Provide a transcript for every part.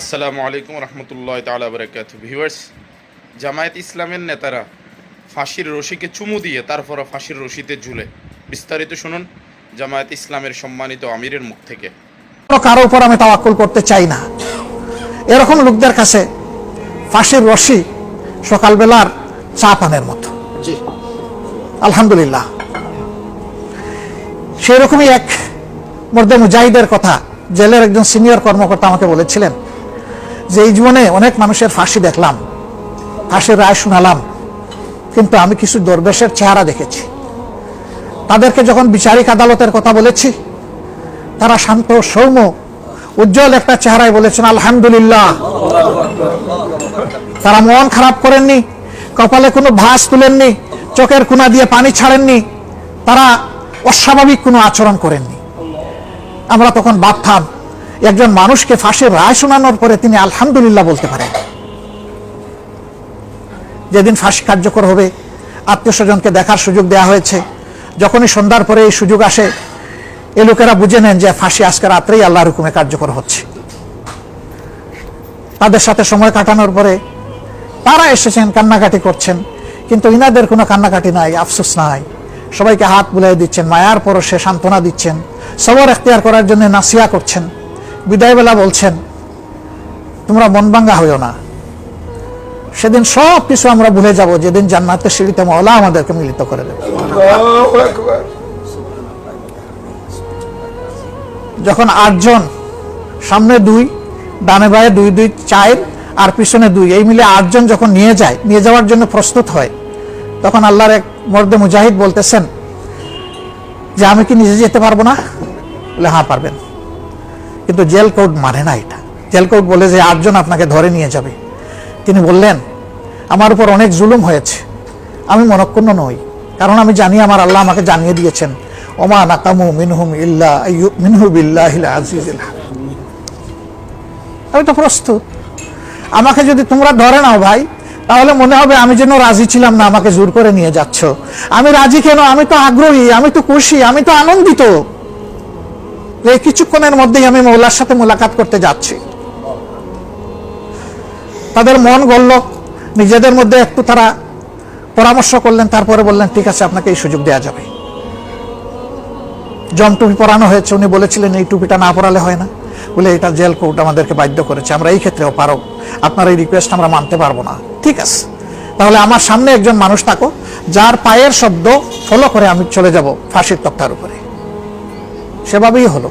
আসসালামু আলাইকুম রহমতুল্লাহ তালা বরকাত ভিউয়ার্স জামায়াত ইসলামের নেতারা ফাঁসির রশিকে চুমু দিয়ে তারপর ফাঁসির রশিতে ঝুলে। বিস্তারিত শুনুন জামায়াত ইসলামের সম্মানিত আমিরের মুখ থেকে। কোনো কারও উপর আমি তাওয়াক্কুল করতে চাই না। এরকম লোকদের কাছে ফাঁসির রশি সকালবেলার চা পানের মতো। আলহামদুলিল্লাহ। সেই রকমই এক মর্দে মুজাহিদের কথা জেলের একজন সিনিয়র কর্মকর্তা আমাকে বলেছিলেন যে এই জীবনে অনেক মানুষের ফাঁসি দেখলাম, ফাঁসির রায় শুনালাম, কিন্তু আমি কিছু দরবেশের চেহারা দেখেছি। তাদেরকে যখন বিচারিক আদালতের কথা বলেছি, তারা শান্ত, সৌম্য, উজ্জ্বল একটা চেহারায় বলেছেন, আলহামদুলিল্লাহ। তারা মন খারাপ করেননি, কপালে কোনো ভাস তুলেননি, চোখের কোনা দিয়ে পানি ছাড়েননি, তারা অস্বাভাবিক কোনো আচরণ করেননি। আমরা তখন ভাবতাম একজন মানুষকে ফাঁসির রায় শোনানোর পরে তিনি আলহামদুলিল্লাহ বলতে পারেন। যেদিন ফাঁসি কার্যকর হবে, আত্মীয় স্বজনকে দেখার সুযোগ দেওয়া হয়েছে। যখনই সন্ধ্যার পরে এই সুযোগ আসে, এ লোকেরা বুঝে নেন যে ফাঁসি আজকে রাত্রেই আল্লাহর হুকুমে কার্যকর হচ্ছে। তাদের সাথে সময় কাটানোর পরে তারা এসেছেন, কান্নাকাটি করছেন। কিন্তু ইনাদের কোনো কান্নাকাটি নাই, আফসোস নাই। সবাইকে হাত বুলাই দিচ্ছেন, মায়ার পরশে সান্ত্বনা দিচ্ছেন। সবর এখতিয়ার করার জন্য নাসিয়া করছেন। বিদায়বেলা বলছেন তোমরা মন ভাঙ্গা হইও না। সেদিন সব কিছু আমরা ভুলে যাব যেদিন জান্নাতের সিঁড়িতে মহলা আমাদেরকে মিলিত করে দেবে। যখন আটজন সামনে দুই ডানে বায়ে দুই দুই চার আর পিছনে দুই এই মিলে আটজন যখন নিয়ে যায় নিয়ে যাওয়ার জন্য প্রস্তুত হয় তখন আল্লাহর এক মর্দে মুজাহিদ বলতেছেন যে আমি কি নিজে যেতে পারব না? বলে হ্যাঁ পারবেন। কিন্তু জেল কোড মানে না এটা। জেল কোড বলে যে আটজন আপনাকে ধরে নিয়ে যাবে। তিনি বললেন, আমার উপর অনেক জুলুম হয়েছে। আমি মনক্ষুণ্ণ নই। কারণ আমি জানি আমার আল্লাহ আমাকে জানিয়ে দিয়েছেন, ওমা নাকামু মিনহুম ইল্লা মিনহু বিল্লাহিল। আমি তো প্রস্তুত। আমাকে যদি তোমরা ধরে নাও ভাই, তাহলে মনে হবে আমি যেন রাজি ছিলাম না, আমাকে জোর করে নিয়ে যাচ্ছ। আমি রাজি কেন? আমি তো আগ্রহী, আমি তো খুশি, আমি তো আনন্দিত। এই কিছুক্ষণের মধ্যেই আমি মৌলার সাথে মোলাকাত করতে যাচ্ছি। তাদের মন গড়ল, নিজেদের মধ্যে একটু তারা পরামর্শ করলেন, তারপরে বললেন, ঠিক আছে, আপনাকে এই সুযোগ দেওয়া যাবে। জম টুপি পরানো হয়েছে, উনি বলেছিলেন, এই টুপিটা না পরালে হয় না। বলে, এটা জেল কোর্ট আমাদেরকে বাধ্য করেছে, আমরা এই ক্ষেত্রেও পারো আপনার এই রিকোয়েস্ট আমরা মানতে পারব না। ঠিক আছে। তাহলে আমার সামনে একজন মানুষ থাকো, যার পায়ের শব্দ ফলো করে আমি চলে যাব ফাঁসির তক্তার উপরে। সেভাবেই হলো।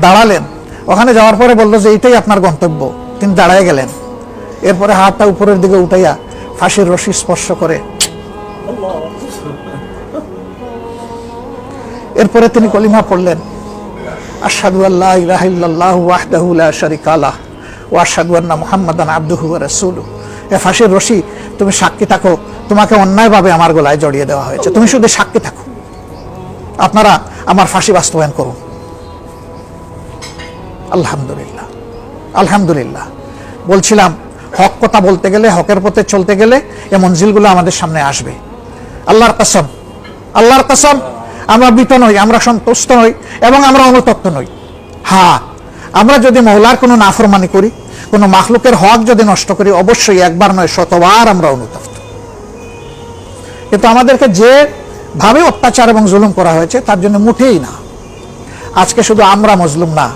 দাঁড়ালেন। ওখানে যাওয়ার পরে বলল যে, এইটাই আপনার গন্তব্য। তিনি দাঁড়ায় গেলেন। এরপরে হাতটা উপরের দিকে উঠাইয়া ফাঁসির রশি স্পর্শ করে। এরপরে তিনি কলিমা পড়লেন। আশহাদু আল্লাহ ইলাহা ইল্লাল্লাহু ওয়াহদাহু লা শারীকা লাহ ওয়া আশহাদু আন্না মুহাম্মাদান আবদুহু ওয়া রাসূলুহু। এ ফাঁসির রশি, তুমি সাক্ষী থাকো। তোমাকে অন্যায়ভাবে আমার গলায় জড়িয়ে দেওয়া হয়েছে। তুমি শুধু সাক্ষী থাকো। আপনারা আমার ফাঁসি বাস্তবায়ন করুন। আলহামদুলিল্লাহ। আলহামদুলিল্লাহ। বলছিলাম, হক কথা বলতে গেলে, হকের পথে চলতে গেলে এ মঞ্জিলগুলো আমাদের সামনে আসবে। আল্লাহর কসম আল্লাহর কসম, আমরা বিত নই, আমরা সন্তুষ্ট নই এবং আমরা অনুতপ্ত নই। হ্যাঁ আমরা যদি মহলার কোনো নাফরমানি করি, কোনো মাখলুকের হক যদি নষ্ট করি, অবশ্যই একবার নয়, শতবার আমরা অনুতপ্ত। কিন্তু আমাদেরকে যে ভাবে অত্যাচার এবং জুলুম করা হয়েছে, তার জন্য মুঠেই না। আজকে শুধু আমরা মজলুম না,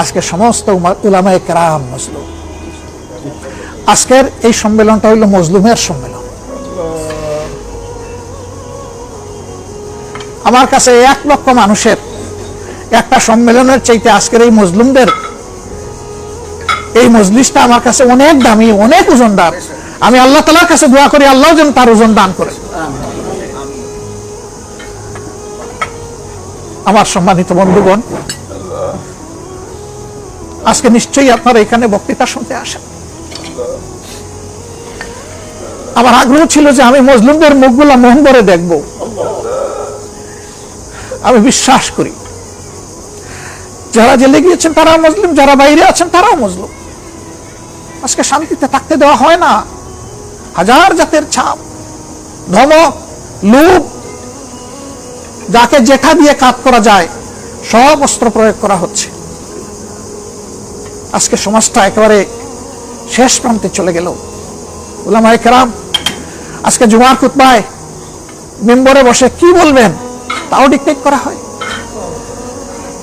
আজকে সমস্ত উলামায়ে কেরাম মজলুম। আজকের এই সম্মেলনটা হইল মজলুমের সম্মেলন। আমার কাছে এক লক্ষ মানুষের একটা সম্মেলনের চাইতে আজকের এই মজলুমদের এই মজলিসটা আমার কাছে অনেক দামি, অনেক ওজনদার আমি আল্লাহ তালার কাছে দোয়া করি, আল্লাহ যেন তার ওজন দান করে। আমার সম্মানিত বন্ধুগণ, আজকে নিশ্চয়ই আপনারা এখানে বক্তৃতা শুনতে আসেন। আমার আগ্রহ ছিল যে আমি মজলুমদের মুখগুলা মোহম্বরে দেখব। আমি বিশ্বাস করি, যারা জেলে গিয়েছেন তারাও মুসলিম যারা বাইরে আছেন তারাও মুসলিম আজকে শান্তিতে থাকতে দেওয়া হয় না। হাজার জাতের ছাপ, ধমক লুপ যাকে জেঠা দিয়ে কাজ করা যায়, সব অস্ত্র প্রয়োগ করা হচ্ছে। আজকে সমাজটা একেবারে শেষ প্রান্তে চলে গেল। ওলামাই কেরাম, আজকে জুমার খুতবায় মেম্বরে বসে কি বলবেন, তাও ডিকটেট করা হয়।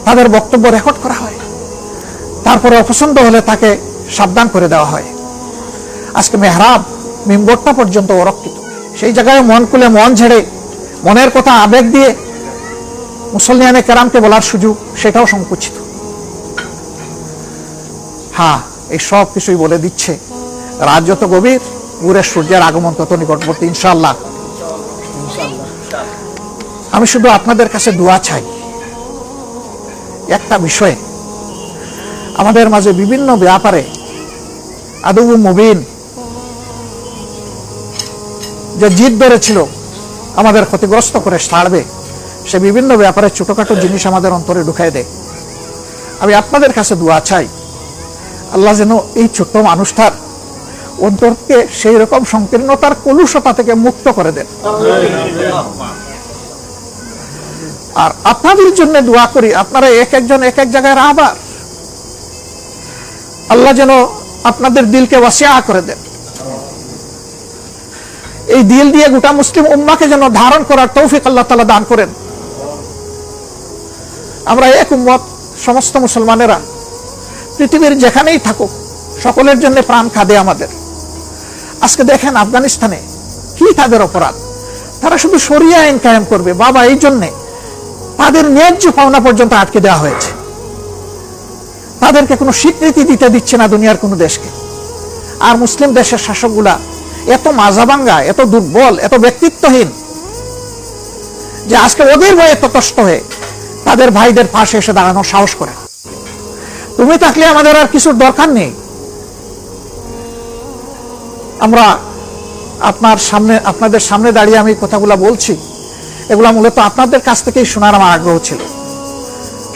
তাদের বক্তব্য রেকর্ড করা হয়। তারপরে অপছন্দ হলে তাকে সাবধান করে দেওয়া হয়। আজকে মেহরাব মেম্বরটা পর্যন্ত অরক্ষিত। সেই জায়গায় মন খুলে মন ঝেড়ে মনের কথা আবেগ দিয়ে মুসলমানে কেরামকে বলার সুযোগ সেটাও সংকুচিত। হ্যাঁ এই সব কিছুই বলে দিচ্ছে রাত যত গভীর পুরে সূর্যের আগমন তত নিকটবর্তী ইনশাল্লাহ আমি শুধু আপনাদের কাছে দোয়া চাই। একটা বিষয়ে, আমাদের মাঝে বিভিন্ন ব্যাপারে আদৌ মুবিন যে জিদ ধরেছিল, আমাদের ক্ষতিগ্রস্ত করে ছাড়বে সে বিভিন্ন ব্যাপারে ছোটখাটো জিনিস আমাদের অন্তরে ঢুকাই দেয়। আমি আপনাদের কাছে দোয়া চাই, আল্লাহ যেন এই ছোট্ট মানুষটার অন্তরকে সেই রকম সংকীর্ণতার কলুষতা থেকে মুক্ত করে দেন। আর আপনাদের জন্য দোয়া করি, আপনারা এক একজন এক এক জায়গায় আবার আল্লাহ যেন আপনাদের দিলকে ওয়াসিয়া করে দেন। এই দিল দিয়ে গোটা মুসলিম উম্মাকে যেন ধারণ করার তৌফিক আল্লাহ তালা দান করেন। আমরা এক উম্মত, সমস্ত মুসলমানেরা, পৃথিবীর যেখানেই থাকুক, সকলের জন্য প্রাণ খাদে আমাদের। আজকে দেখেন আফগানিস্তানে কি তাদের অপরাধ। তারা শুধু সরিয়া আইন কায়েম করবে, বাবা, এই জন্যে তাদের ন্যায্য পাওনা পর্যন্ত আটকে দেওয়া হয়েছে। তাদেরকে কোনো স্বীকৃতি দিতে দিচ্ছে না দুনিয়ার কোনো দেশকে। আর মুসলিম দেশের শাসকগুলা এত মাজাবাঙ্গা, এত দুর্বল, এত ব্যক্তিত্বহীন যে আজকে ওদের বয়ে এত কষ্ট হয়ে তাদের ভাইদের পাশে এসে দাঁড়ানোর সাহস করে। তুমি থাকলে আমাদের আর কিছুর দরকার নেই। আমরা আপনার সামনে, আপনাদের সামনে দাঁড়িয়ে আমি কথাগুলো বলছি। এগুলা মূলত আপনাদের কাছ থেকেই শোনার আমার আগ্রহ ছিল।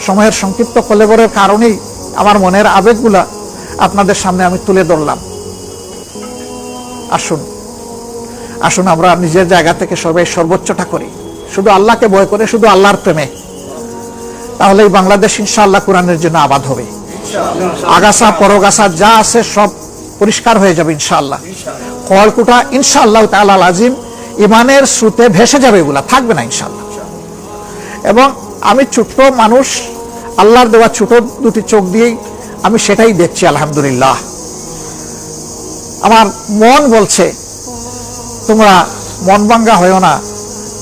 সময়ের সংক্ষিপ্ত কলেবরের কারণেই আমার মনের আবেগগুলা আপনাদের সামনে আমি তুলে ধরলাম। আসুন আসুন আমরা নিজের জায়গা থেকে সবাই সর্বোচ্চটা করি। শুধু আল্লাহকে ভয় করে, শুধু আল্লাহর প্রেমে। তাহলেই বাংলাদেশ ইনশাআল্লাহ কোরআনের জন্য আবাদ হবে। আগাছা, পরগাছা যা আছে সব পরিষ্কার হয়ে যাবে ইনশাআল্লাহ। খড়কুটা ইনশাআল্লাহ তাআলা আজিম ইমানের স্রোতে ভেসে যাবে এগুলা, থাকবে না ইনশাআল্লাহ। এবং আমি ছোট্ট মানুষ, আল্লাহর দেওয়া ছোট দুটি চোখ দিয়েই আমি সেটাই দেখছি, আলহামদুলিল্লাহ। আমার মন বলছে, তোমরা মন ভাঙ্গা হয়েও না,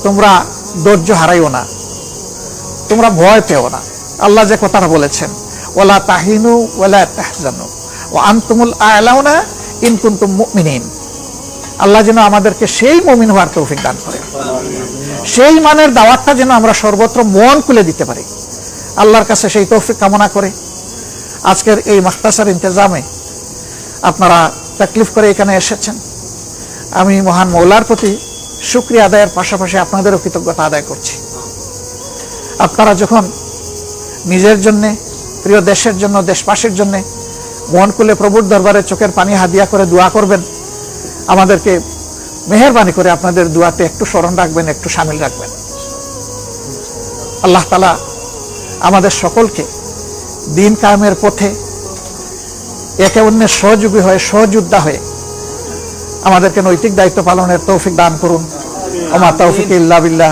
তোমরা ধৈর্য হারাইও না। তোমরা ভয় পেও না। আল্লাহ যে কথাটা বলেছেন ওলা তাহিনু ওলা তাহজানু, ও আনতুমুল আলাউনা ইন কুনতুম মুমিনিন। আল্লাহ যেন আমাদেরকে সেই মুমিন হওয়ার তৌফিক দান করে সেই মানের দাওয়াতটা যেন আমরা সর্বত্র মন খুলে দিতে পারি। আল্লাহর কাছে সেই তৌফিক কামনা করে আজকের এই মাখতাসার ইন্তজামে আপনারা তাকলিফ করে এখানে এসেছেন। আমি মহান মৌলার প্রতি শুক্রিয়া আদায়ের পাশাপাশি আপনাদেরও কৃতজ্ঞতা আদায় করছি। আপনারা যখন নিজের জন্য, প্রিয় দেশের জন্য, দেশবাসীর জন্য মন খুলে প্রভুর দরবারে চোখের পানি হাদিয়া করে দোয়া করবেন, আমাদেরকে মেহরবানি করে আপনাদের দোয়াতে একটু স্মরণ রাখবেন, একটু সামিল রাখবেন। আল্লাহ তালা আমাদের সকলকে দিন কায়েমের পথে একে অন্যের সহযোগী হয়ে, সহযোদ্ধা হয়ে আমাদেরকে নৈতিক দায়িত্ব পালনের তৌফিক দান করুন। ওমা তৌফিক ইল্লা বিল্লাহ।